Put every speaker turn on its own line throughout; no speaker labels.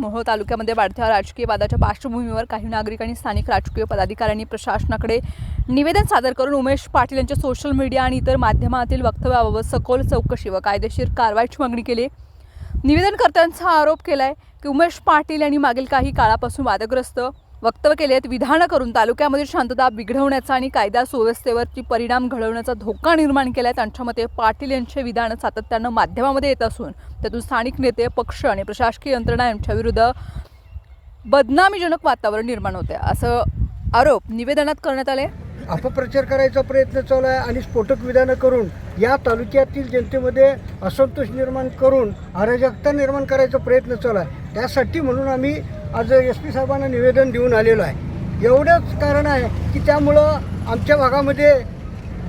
मोहोळ तालुक्यामध्ये वाढत्या राजकीय वादाच्या पार्श्वभूमीवर काही नागरिक आणि स्थानिक राजकीय पदाधिकाऱ्यांनी प्रशासनाकडे निवेदन सादर करून उमेश पाटील यांच्या सोशल मीडिया आणि इतर माध्यमातील वक्तव्याबाबत सखोल चौकशी व कायदेशीर कारवाईची मागणी केली. निवेदनकर्त्यांचा आरोप केलाय की उमेश पाटील यांनी मागील काही काळापासून वादग्रस्त वक्तव्य केले आहेत. विधानं करून तालुक्यामध्ये शांतता बिघडवण्याचा आणि कायदा सुव्यवस्थेवरची परिणाम घडवण्याचा धोका निर्माण केला आहे त्यांच्या मते पाटील यांचे विधानं सातत्यानं माध्यमामध्ये येत असून त्यातून स्थानिक नेते पक्ष आणि प्रशासकीय यंत्रणा यांच्याविरुद्ध बदनामीजनक वातावरण निर्माण होते असं आरोप निवेदनात करण्यात आले
अपप्रचार करायचा प्रयत्न चालू आहे आणि स्फोटक विधानं करून या तालुक्यातील जनतेमध्ये असंतोष निर्माण करून अराजकता निर्माण करायचा प्रयत्न चालू आहे. त्यासाठी म्हणून आम्ही आज एस पी साहेबांना निवेदन देऊन आलेलो आहे. एवढंच कारण आहे की त्यामुळं आमच्या भागामध्ये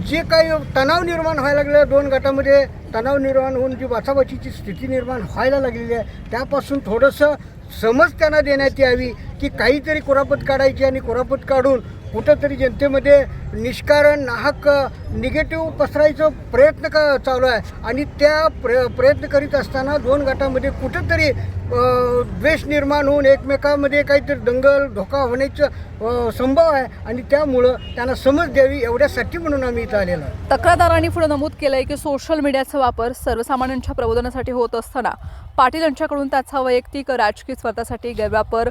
जे काही तणाव निर्माण व्हायला लागलं दोन गटामध्ये तणाव निर्माण होऊन जी बाचाबाचीची स्थिती निर्माण व्हायला लागलेली आहे त्यापासून थोडंसं समज त्यांना देण्यात यावी की काहीतरी कुरापत काढायची आणि कुरापत काढून कुठंतरी जनतेमध्ये निष्कारण नाहक निगेटिव्ह पसरायचं प्रयत्न का चालू आहे. आणि त्या प्र प्रयत्न करीत असताना दोन गटामध्ये कुठंतरी द्वेष निर्माण होऊन एकमेकामध्ये काहीतरी दंगल धोका होण्याचं संभव आहे. आणि त्यामुळं त्यांना समज द्यावी एवढ्यासाठी म्हणून आम्ही इथं आलेलो आहे.
तक्रारदारांनी पुढे नमूद केलंय की सोशल मीडियाचा वापर सर्वसामान्यांच्या प्रबोधनासाठी होत असताना पाटील यांच्याकडून त्याचा वैयक्तिक राजकीय स्वार्थासाठी गैरवापर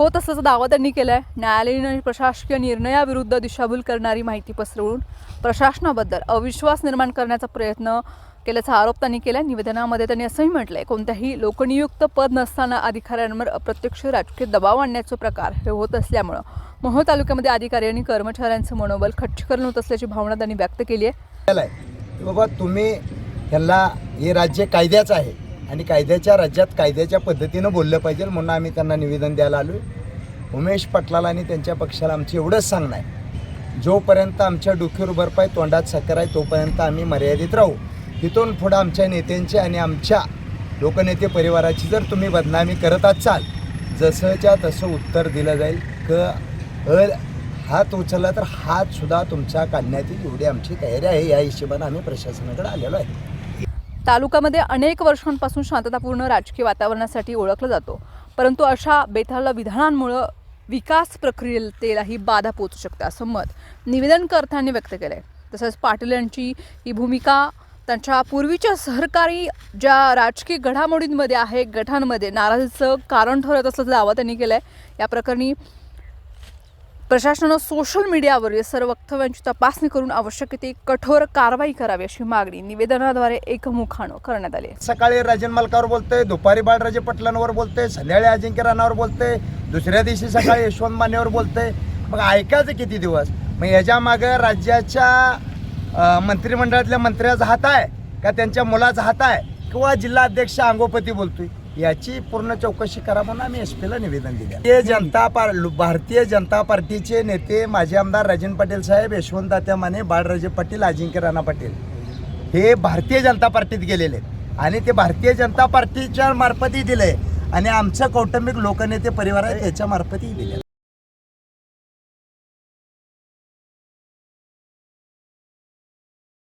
होत असल्याचा दावा त्यांनी केलाय. न्यायालयीन आणि प्रशासकीय निर्णयाविरुद्ध दिशाभूल करणारी माहिती पसरवून प्रशासनाबद्दल अविश्वास निर्माण करण्याचा प्रयत्न केल्याचा आरोप त्यांनी केला निवेदनामध्ये त्यांनी असंही म्हटलं आहे कोणत्याही लोकनियुक्त पद नसताना अधिकाऱ्यांवर अप्रत्यक्ष राजकीय दबाव आणण्याचे प्रकार हे होत असल्यामुळं मोहोळ तालुक्यामध्ये अधिकारी आणि कर्मचाऱ्यांचं मनोबल खच्चीकरण होत असल्याची भावना त्यांनी व्यक्त केली आहे.
बाबा तुम्ही ह्याला हे राज्य कायद्याचं आहे. आणि कायद्याच्या राज्यात कायद्याच्या पद्धतीनं बोललं पाहिजे म्हणून आम्ही त्यांना निवेदन द्यायला आलो आहे उमेश पटलाला आणि त्यांच्या पक्षाला आमचं एवढंच सांगणं आहे. जोपर्यंत आमच्या डोक्यावर बर्फ आहे तोंडात साखर आहे तोपर्यंत आम्ही मर्यादित राहू. तिथून पुढं आमच्या नेत्यांची आणि आमच्या लोकनेते परिवाराची जर तुम्ही बदनामी करत असाल जसंच्या तसं उत्तर दिलं जाईल. क अ हात उचलला तर हातसुद्धा तुमच्या काढण्यात येईल एवढी आमची तयारी आहे या हिशोबानं आम्ही प्रशासनाकडे आलेलो आहे.
तालुक्यामध्ये अनेक वर्षांपासून शांततापूर्ण राजकीय वातावरणासाठी ओळखला जातो. परंतु अशा बेथाला विधानांमुळं विकास प्रक्रियेलाही बाधा पोचू शकते असं मत निवेदनकर्त्यांनी व्यक्त केलं आहे तसंच पाटील यांची ही भूमिका त्यांच्या पूर्वीच्या सहकारी ज्या राजकीय घडामोडींमध्ये आहे गटांमध्ये नाराजीचं कारण ठरत असल्याचा दावा त्यांनी केला आहे या प्रकरणी प्रशासनानं सोशल मीडियावरील सर्व वक्तव्यांची तपासणी करून आवश्यक ती कठोर कारवाई करावी अशी मागणी निवेदनाद्वारे एकमुखानं करण्यात आली आहे.
सकाळी राजन मालकावर बोलते दुपारी बाळराजे पटलांवर बोलते संध्याकाळी अजिंक्य राणावर बोलते दुसऱ्या दिवशी सकाळी यशवंत मानेवर बोलते मग ऐकायचं किती दिवस? मग याच्या मागं राज्याच्या मंत्रिमंडळातल्या मंत्र्याचा हात आहे का त्यांच्या मुलाचा हात आहे किंवा जिल्हा अध्यक्ष अंगोपती बोलतोय? याची पूर्ण चौकशी करा म्हणून आम्ही एस पीला निवेदन दिले. भारतीय जनता पार भारतीय जनता पार्टीचे नेते माजी आमदार राजन पाटील साहेब यशवंत तात्या माने बाळराजे पाटील अजिंक्य राणा पाटील. हे भारतीय जनता पार्टीत गेलेले आणि ते भारतीय जनता पार्टीच्या मार्फतही दिले आणि आमचं कौटुंबिक लोकनेते परिवार आहे त्याच्या मार्फतही दिले